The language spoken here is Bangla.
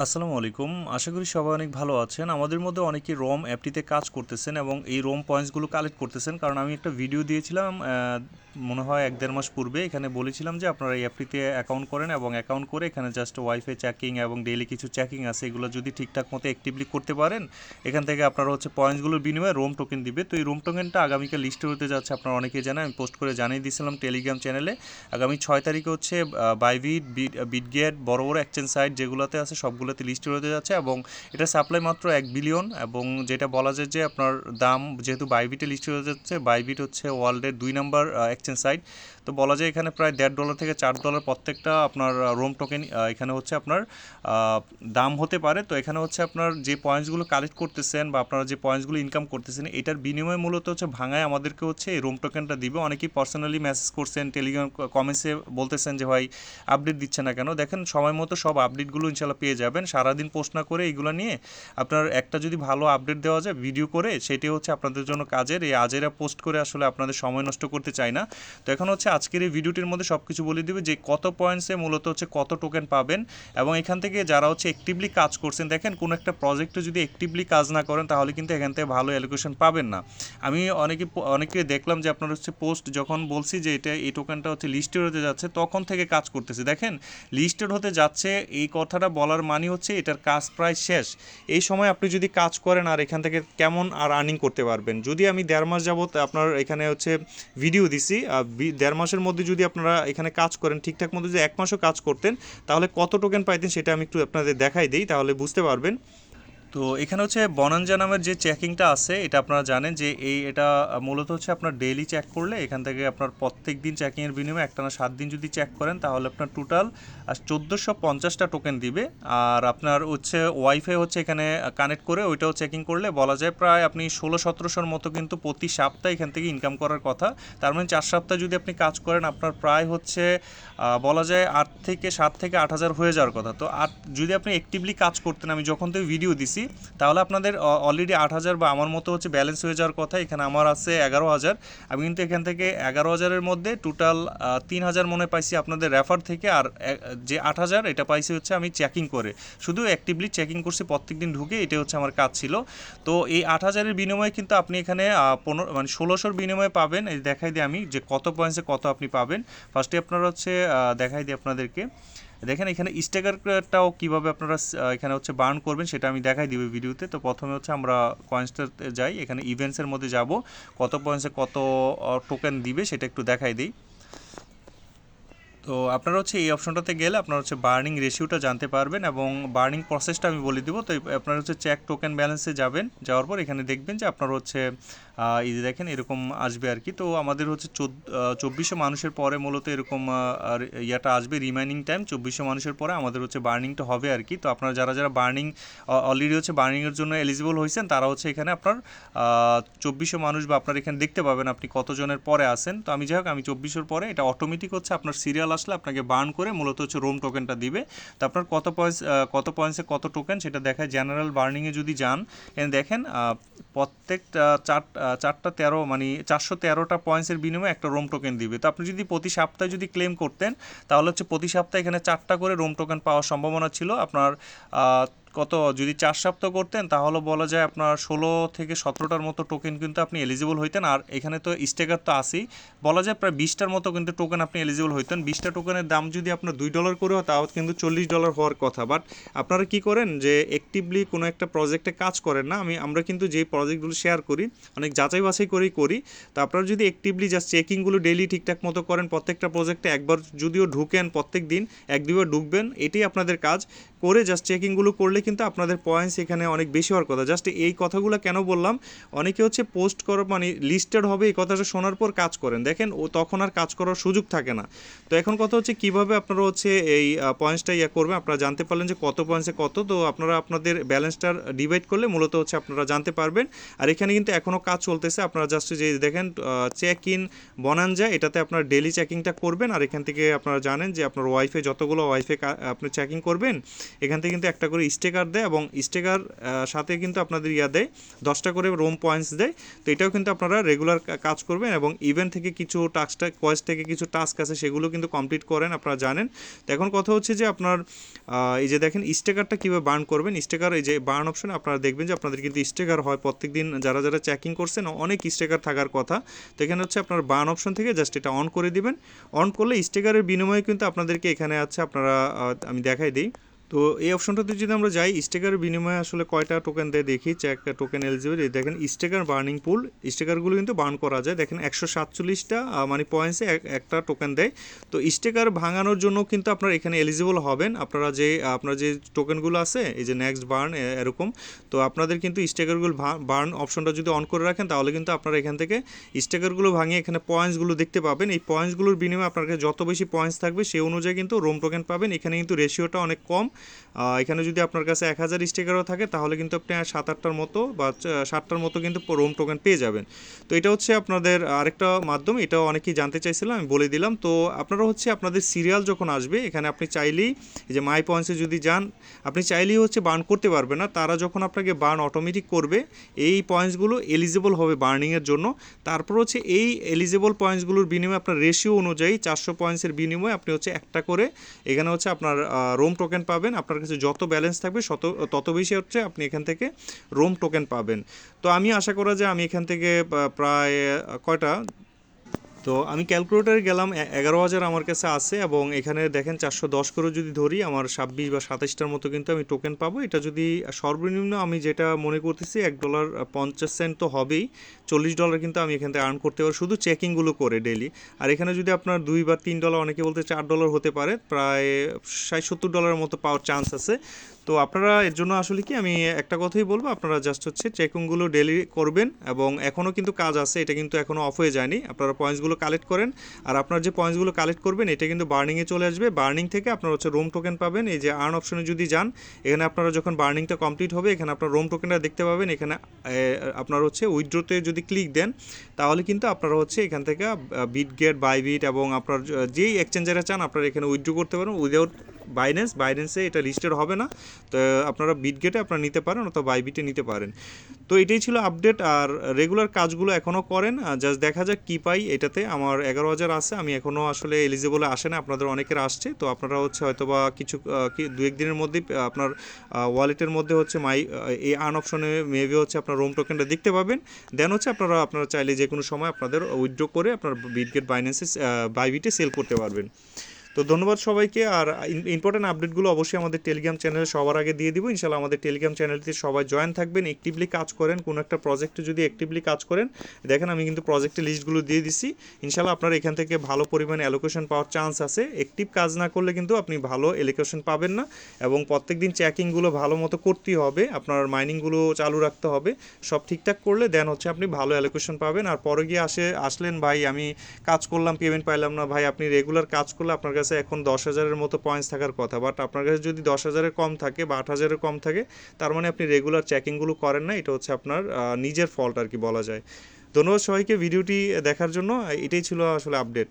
আসসালামু আলাইকুম। আশা করি সবাই অনেক ভালো আছেন। আমাদের মধ্যে অনেকে রোম অ্যাপটিতে কাজ করতেছেন এবং এই রোম পয়েন্টসগুলো কালেক্ট করতেছেন। কারণ আমি একটা ভিডিও দিয়েছিলাম মনে হয় এক দেড় মাস পূর্বে। এখানে বলেছিলাম যে আপনারা এই অ্যাপটিতে অ্যাকাউন্ট করেন এবং অ্যাকাউন্ট করে এখানে জাস্ট ওয়াইফাই চেকিং এবং ডেইলি কিছু চেকিং আছে। এগুলো যদি ঠিকঠাক মতো অ্যাক্টিভলি করতে পারেন, এখান থেকে আপনারা হচ্ছে পয়েন্টসগুলোর বিনিময়ে রোম টোকেন দিবে। তো এই রোম টোকেনটা আগামীকাল লিস্টে হতে যাচ্ছে, আপনারা অনেকে জানেন। আমি পোস্ট করে জানিয়ে দিয়েছিলাম টেলিগ্রাম চ্যানেলে আগামী ছয় তারিখে হচ্ছে বাইবিট বিটগেট বড় বড় এক্সচেঞ্জ সাইট যেগুলোতে আছে সবগুলোতে লিস্টে হতে যাচ্ছে এবং এটা সাপ্লাই মাত্র এক বিলিয়ন এবং যেটা বলা যায় যে আপনার দাম যেহেতু বাইবিটে লিস্টে হয়ে যাচ্ছে বাইবিট হচ্ছে ওয়ার্ল্ডের দুই নাম্বার এক্সচেঞ্জ সাইট তো বলা যায় এখানে প্রায় দেড় ডলার থেকে চার ডলার প্রত্যেকটা আপনার রোম টোকেন এখানে হচ্ছে আপনার দাম হতে পারে। তো এখানে হচ্ছে আপনার যে পয়েন্টসগুলো কালেক্ট করতেছেন বা আপনারা যে পয়েন্টসগুলো ইনকাম করতেছেন, এটার বিনিময়ে মূলত হচ্ছে ভাঙায় আমাদেরকে হচ্ছে এই রোম টোকেনটা দিবে। অনেকেই পার্সোনালি মেসেজ করছেন টেলিগ্রাম কমেন্টসে বলতেছেন যে, ভাই আপডেট দিচ্ছে না কেন? দেখেন, সময় মতো সব আপডেটগুলো ইনশাল্লাহ পেয়ে যাবেন সারাদিন পোস্ট না করে এইগুলো নিয়ে আপনার একটা যদি ভালো আপডেট দেওয়া যায় ভিডিও করে, সেটি হচ্ছে আপনাদের জন্য কাজের। এই আজেরা পোস্ট করে আসলে আপনাদের সময় নষ্ট করতে চাই না। তো এখন হচ্ছে আজকের এই ভিডিওটির মধ্যে সব কিছু বলে দিবে যে কত পয়েন্টসে মূলত হচ্ছে কত টোকেন পাবেন এবং এখান থেকে যারা হচ্ছে অ্যাক্টিভলি কাজ করছেন, দেখেন কোনো একটা প্রজেক্টে যদি অ্যাক্টিভলি কাজ না করেন, তাহলে কিন্তু এখান থেকে ভালো অ্যালোকেশন পাবেন না। আমি অনেকে অনেকে দেখলাম যে আপনার হচ্ছে পোস্ট যখন বলছি যে এটা, এই টোকেনটা হচ্ছে লিস্টেড হতে যাচ্ছে, তখন থেকে কাজ করতেছে। দেখেন লিস্টেড হতে যাচ্ছে, এই কথাটা বলার মানে হচ্ছে এটার কাজ প্রায় শেষ। এই সময় আপনি যদি কাজ করেন আর এখান থেকে কেমন আর আর্নিং করতে পারবেন? যদি আমি দেড় মাস যাবৎ আপনার এখানে হচ্ছে ভিডিও দিছি দেড় মাসের মধ্যে যদি আপনারা এখানে কাজ করেন, ঠিকঠাক মতো যদি এক মাসও কাজ করতেন, তাহলে কত টোকেন পাইতেন সেটা আমি একটু আপনাদের দেখাই দিই, তাহলে বুঝতে পারবেন। তো এখানে হচ্ছে বনাঞ্জা নামের যে চেকিংটা আছে, এটা আপনারা জানেন যে এই, এটা মূলত হচ্ছে আপনার ডেইলি চেক করলে এখান থেকে আপনার প্রত্যেক দিন চেকিংয়ের বিনিময়ে একটা না সাত দিন যদি চেক করেন, তাহলে আপনার টোটাল চোদ্দোশো পঞ্চাশটা টোকেন দিবে। আর আপনার হচ্ছে ওয়াইফাই হচ্ছে এখানে কানেক্ট করে ওইটাও চেকিং করলে বলা যায় প্রায় আপনি ষোলো সতেরোশোর মতো কিন্তু প্রতি সপ্তাহে এখান থেকে ইনকাম করার কথা। তার মানে চার সপ্তাহ যদি আপনি কাজ করেন, আপনার প্রায় হচ্ছে বলা যায় আট থেকে সাত থেকে আট হাজার হয়ে যাওয়ার কথা। তো আট, যদি আপনি অ্যাক্টিভলি কাজ করতেন, আমি যখন থেকে ভিডিও দিছি তাহলে আপনাদের অলরেডি আট হাজার বা আমার মতো হচ্ছে ব্যালেন্স হয়ে যাওয়ার কথা, এখানে আমার আছে এগারো হাজার। আমি কিন্তু এখান থেকে এগারো হাজারের মধ্যে টোটাল তিন হাজার মনে পাইছি আপনাদের রেফার থেকে, আর যে আট হাজার, এটা পাইছি হচ্ছে আমি চেকিং করে। শুধু অ্যাক্টিভলি চেকিং করছি, প্রত্যেক দিন ঢুকে এটা হচ্ছে আমার কাজ ছিল। তো এই আট হাজারের বিনিময়ে কিন্তু আপনি এখানে পনেরো মানে ষোলোশোর বিনিময়ে পাবেন। এই দেখাই দিই আমি যে কত পয়েন্টসে কত আপনি পাবেন। ফার্স্টে আপনারা হচ্ছে দেখাই দিই আপনাদেরকে। দেখেন এখানে স্টেকারটাও কীভাবে আপনারা এখানে হচ্ছে বার্ন করবেন সেটা আমি দেখাই দিব ভিডিওতে। তো প্রথমে হচ্ছে আমরা কয়েন্সটাতে যাই, এখানে ইভেন্টসের মধ্যে যাব। কত পয়েন্টসে কত টোকেন দিবে সেটা একটু দেখাই দিই। তো আপনারা হচ্ছে এই অপশনটাতে গেলে আপনারা হচ্ছে বার্নিং রেশিওটা জানতে পারবেন এবং বার্নিং প্রসেসটা আমি বলে দিব। তো আপনারা হচ্ছে চেক টোকেন ব্যালেন্সে যাবেন, যাওয়ার পর এখানে দেখবেন যে আপনার হচ্ছে এই যে দেখেন এরকম আসবে আর কি। তো আমাদের হচ্ছে চব্বিশশো মানুষের পরে মূলত এরকম ইয়াটা আসবে রিমাইনিং টাইম চব্বিশশো মানুষের পরে আমাদের হচ্ছে বার্নিংটা হবে আর কি। তো আপনারা যারা যারা বার্নিং অলরেডি হচ্ছে বার্নিংয়ের জন্য এলিজিবল হয়েছেন, তারা হচ্ছে এখানে আপনার চব্বিশশো মানুষ বা আপনার এখানে দেখতে পাবেন আপনি কতজনের পরে আসেন তো আমি যাই হোক, আমি চব্বিশের পরে এটা অটোমেটিক হচ্ছে আপনার সিরিয়াল আসলে আপনাকে বার্ন করে মূলত হচ্ছে রোম টোকেনটা দিবে। তো আপনার কত পয়েন্টস কত পয়েন্টসে কত টোকেন সেটা দেখায়। জেনারেল বার্নিংয়ে যদি যান দেখেন প্রত্যেকটা চার চারটা তেরো মানে চারশো তেরোটা পয়েন্টসের বিনিময়ে একটা রোম টোকেন দিবে। তো আপনি যদি প্রতি সপ্তাহে যদি ক্লেম করতেন, তাহলে হচ্ছে প্রতি সপ্তাহে এখানে চারটা করে রোম টোকেন পাওয়ার সম্ভাবনা ছিল। আপনার কত? যদি চার সপ্তাহ করতেন, তাহলে বলা যায় আপনার ষোলো থেকে সতেরোটার মতো টোকেন কিন্তু আপনি এলিজিবল হইতেন। আর এখানে তো স্টেকার তো আসেই বলা যায় প্রায় বিশটার মতো কিন্তু টোকেন আপনি এলিজিবল হইতেন। বিশটা টোকেনের দাম যদি আপনার দুই ডলার করে হয় তাও কিন্তু চল্লিশ ডলার হওয়ার কথা। বাট আপনারা কি করেন যে অ্যাক্টিভলি কোনো একটা প্রজেক্টে কাজ করেন না। আমি, আমরা কিন্তু যেই প্রজেক্টগুলো শেয়ার করি, অনেক যাচাই বাছাই করেই করি। তো আপনারা যদি অ্যাক্টিভলি জাস্ট চেকিংগুলো ডেইলি ঠিকঠাক মতো করেন, প্রত্যেকটা প্রজেক্টে একবার যদিও ঢুকেন প্রত্যেক দিন এক দুবার ঢুকবেন, এটাই আপনাদের কাজ। করে জাস্ট চেকিংগুলো করলে কিন্তু আপনাদের পয়েন্টস এখানে অনেক বেশি হওয়ার কথা। জাস্ট এই কথাগুলো কেন বললাম? অনেকে হচ্ছে পোস্ট করা মানে লিস্টেড হবে এই কথাটা শোনার পর কাজ করেন। দেখেন, ও তখন আর কাজ করার সুযোগ থাকে না। তো এখন কথা হচ্ছে কীভাবে আপনারা হচ্ছে এই পয়েন্টসটা ইয়া করবেন? আপনারা জানতে পারলেন যে কত পয়েন্টসে কত, তো আপনারা আপনাদের ব্যালেন্সটার ডিভাইড করলে মূলত হচ্ছে আপনারা জানতে পারবেন। আর এখানে কিন্তু এখনও কাজ চলতেছে। আপনারা জাস্ট যে দেখেন চেক ইন বনাঞ্জা, এটাতে আপনার ডেলি চেকিংটা করবেন। আর এখান থেকে আপনারা জানেন যে আপনার ওয়াইফে যতগুলো ওয়াইফাই আপনি চেকিং করবেন এখান থেকে কিন্তু একটা করে স্টেকার দেয় এবং স্টেকার সাথে কিন্তু আপনাদের ইয়া দেয়, দশটা করে রোম পয়েন্টস দেয়। তো এটাও কিন্তু আপনারা রেগুলার কাজ করবেন এবং ইভেন্ট থেকে কিছু টাস্কটা কোয়েস থেকে কিছু টাস্ক আছে সেগুলো কিন্তু কমপ্লিট করেন, আপনারা জানেন। তো এখন কথা হচ্ছে যে আপনার এই যে দেখেন স্টেকারটা কীভাবে বার্ন করবেন, স্টেকার এই যে বার্ন অপশনে আপনারা দেখবেন যে আপনাদের কিন্তু স্টেকার হয় প্রত্যেকদিন, যারা যারা চেকিং করছেন, অনেক স্টেকার থাকার কথা। তো এখানে হচ্ছে আপনার বার্ন অপশন থেকে জাস্ট এটা অন করে দিবেন। অন করলে স্টেকারের বিনিময়ে কিন্তু আপনাদেরকে এখানে আছে, আপনারা আমি দেখাই দিই। তো এই অপশনটাতে যদি আমরা যাই স্টেকার বিনিময়ে আসলে কয়টা টোকেন দেয় দেখি। চেক টোকেন এলিজিবল দেখেন স্টেকার বার্নিং পুল স্টেকারগুলো কিন্তু বার্ন করা যায়। দেখেন একশো সাতচল্লিশটা মানে পয়েন্টসে একটা টোকেন দেয়। তো স্টেকার ভাঙানোর জন্য কিন্তু আপনার এখানে এলিজিবল হবেন। আপনারা যে, আপনার যে টোকেনগুলো আছে, এই যে নেক্সট বার্ন এরকম, তো আপনাদের কিন্তু স্টেকারগুলো বার্ন অপশনটা যদি অন করে রাখেন, তাহলে কিন্তু আপনারা এখান থেকে স্টেকারগুলো ভাঙিয়ে এখানে পয়েন্টসগুলো দেখতে পাবেন। এই পয়েন্টসগুলোর বিনিময়ে আপনার যত বেশি পয়েন্টস থাকবে সেই অনুযায়ী কিন্তু রোম টোকেন পাবেন। এখানে কিন্তু রেশিওটা অনেক কম। এখানে যদি আপনার কাছে এক হাজার স্টিকারও থাকে, তাহলে কিন্তু আপনি সাত আটটার মতো বা সাতটার মতো কিন্তু রোম টোকেন পেয়ে যাবেন। তো এটা হচ্ছে আপনাদের আরেকটা মাধ্যম, এটাও অনেকেই জানতে চাইছিলাম, আমি বলে দিলাম। তো আপনারা হচ্ছে আপনাদের সিরিয়াল যখন আসবে, এখানে আপনি চাইলেই যে মাই পয়েন্টসে যদি যান, আপনি চাইলেই হচ্ছে বার্ন করতে পারবেন না। তারা যখন আপনাকে বার্ন অটোমেটিক করবে, এই পয়েন্টসগুলো এলিজিবল হবে বার্নিংয়ের জন্য। তারপর হচ্ছে এই এলিজিবল পয়েন্টসগুলোর বিনিময়ে আপনার রেশিও অনুযায়ী চারশো পয়েন্টসের বিনিময়ে আপনি হচ্ছে একটা করে, এখানে হচ্ছে আপনার রোম টোকেন পাবেন। আপনার কাছে যত ব্যালেন্স থাকবে শত, তত বেশি হচ্ছে আপনি এখান থেকে রোম টোকেন পাবেন। তো আমি আশা করা যে আমি এখান থেকে প্রায় কয়টা? তো আমি ক্যালকুলেটারে গেলাম এগারো হাজার আমার কাছে আছে এবং এখানে দেখেন চারশো দশ করে যদি ধরি, আমার ছাব্বিশ বা সাতাশটার মতো কিন্তু আমি টোকেন পাবো। এটা যদি সর্বনিম্ন আমি যেটা মনে করতেছি, এক ডলার পঞ্চাশ সেন্ট তো হবেই। চল্লিশ ডলার কিন্তু আমি এখান থেকে আর্ন করতে পারব, শুধু চেকিংগুলো করে ডেলি আর এখানে যদি আপনার দুই বা তিন ডলার অনেকে বলতে চার ডলার হতে পারে, প্রায় ষাট সত্তর ডলারের মতো পাওয়ার চান্স আছে। তো আপনারা এর জন্য আসলে কি আমি একটা কথাই বলব, আপনারা জাস্ট হচ্ছে চেকিংগুলো ডেলি করবেন এবং এখনও কিন্তু কাজ আছে, এটা কিন্তু এখনও অফ হয়ে যায়নি। আপনারা পয়েন্টসগুলো কালেক্ট করেন আর আপনার যে পয়েন্টসগুলো কালেক্ট করবেন, এটা কিন্তু বার্নিংয়ে চলে আসবে। বার্নিং থেকে আপনারা হচ্ছে রোম টোকেন পাবেন, এই যে আর্ন অপশনে যদি যান, এখানে আপনারা যখন বার্নিংটা কমপ্লিট হবে, এখানে আপনার রোম টোকেনটা দেখতে পাবেন। এখানে আপনার হচ্ছে উইথড্রোতে যদি ক্লিক দেন, তাহলে কিন্তু আপনারা হচ্ছে এখান থেকে বিটগেট বাইবিট এবং আপনার যেই এক্সচেঞ্জারে চান, আপনারা এখানে উইথড্রো করতে পারেন উইদাউট বাইন্যান্স বাইন্যান্সে এটা লিস্টেড হবে না। তো আপনারা বিটগেটে আপনারা নিতে পারেন অথবা বাইবিটে নিতে পারেন। তো এটাই ছিল আপডেট আর রেগুলার কাজগুলো এখনও করেন। জাস্ট দেখা যাক কী পাই। এটাতে আমার এগারো হাজার আছে। আমি এখনও আসলে এলিজিবলে আসে না। আপনাদের অনেকের আসছে। তো আপনারা হচ্ছে হয়তোবা কিছু আহ, কি দু একদিনের মধ্যেই আপনার ওয়ালেটের মধ্যে হচ্ছে মাই এই আর্ন অপশনে মেবি হচ্ছে আপনার রোম টোকেনটা দেখতে পাবেন। দেন হচ্ছে আপনারা আপনারা চাইলে যে কোনো সময় আপনাদের উইথড্র করে আপনার বিটগেট বাইন্যান্সে বাইবিটে সেল করতে পারবেন। তো ধন্যবাদ সবাইকে। আর ইম্পর্টেন্ট আপডেটগুলো অবশ্যই আমাদের টেলিগ্রাম চ্যানেলে সবার আগে দিয়ে দিব। ইনশাল্লাহ আমাদের টেলিগ্রাম চ্যানেলটিতে সবাই জয়েন থাকবেন অ্যাক্টিভলি কাজ করেন, কোনো একটা প্রজেক্টে যদি অ্যাক্টিভলি কাজ করেন, দেখেন আমি কিন্তু প্রজেক্টের লিস্টগুলো দিয়ে দিছি। ইনশাল্লাহ আপনার এখান থেকে ভালো পরিমাণে অ্যালোকেশন পাওয়ার চান্স আছে। অ্যাক্টিভ কাজ না করলে কিন্তু আপনি ভালো অ্যালোকেশন পাবেন না এবং প্রত্যেকদিন চেকিংগুলো ভালো মতো করতেই হবে। আপনার মাইনিংগুলো চালু রাখতে হবে। সব ঠিকঠাক করলে দেন হচ্ছে আপনি ভালো অ্যালোকেশন পাবেন। আর পরে গিয়ে আসে, আসলেন, ভাই, আমি কাজ করলাম পেমেন্ট পাইলাম না। ভাই, আপনি রেগুলার কাজ করলে আপনার কাছে এখন দশ হাজারের মতো পয়েন্টস থাকার কথা। বাট আপনার কাছে যদি দশ হাজারের কম থাকে বা আট হাজারের কম থাকে, তার মানে আপনি রেগুলার চেকিংগুলো করেন না, এটা হচ্ছে আপনার নিজের ফল্ট আর কি বলা যায়। ধন্যবাদ সবাইকে ভিডিওটি দেখার জন্য, এটাই ছিল আসলে আপডেট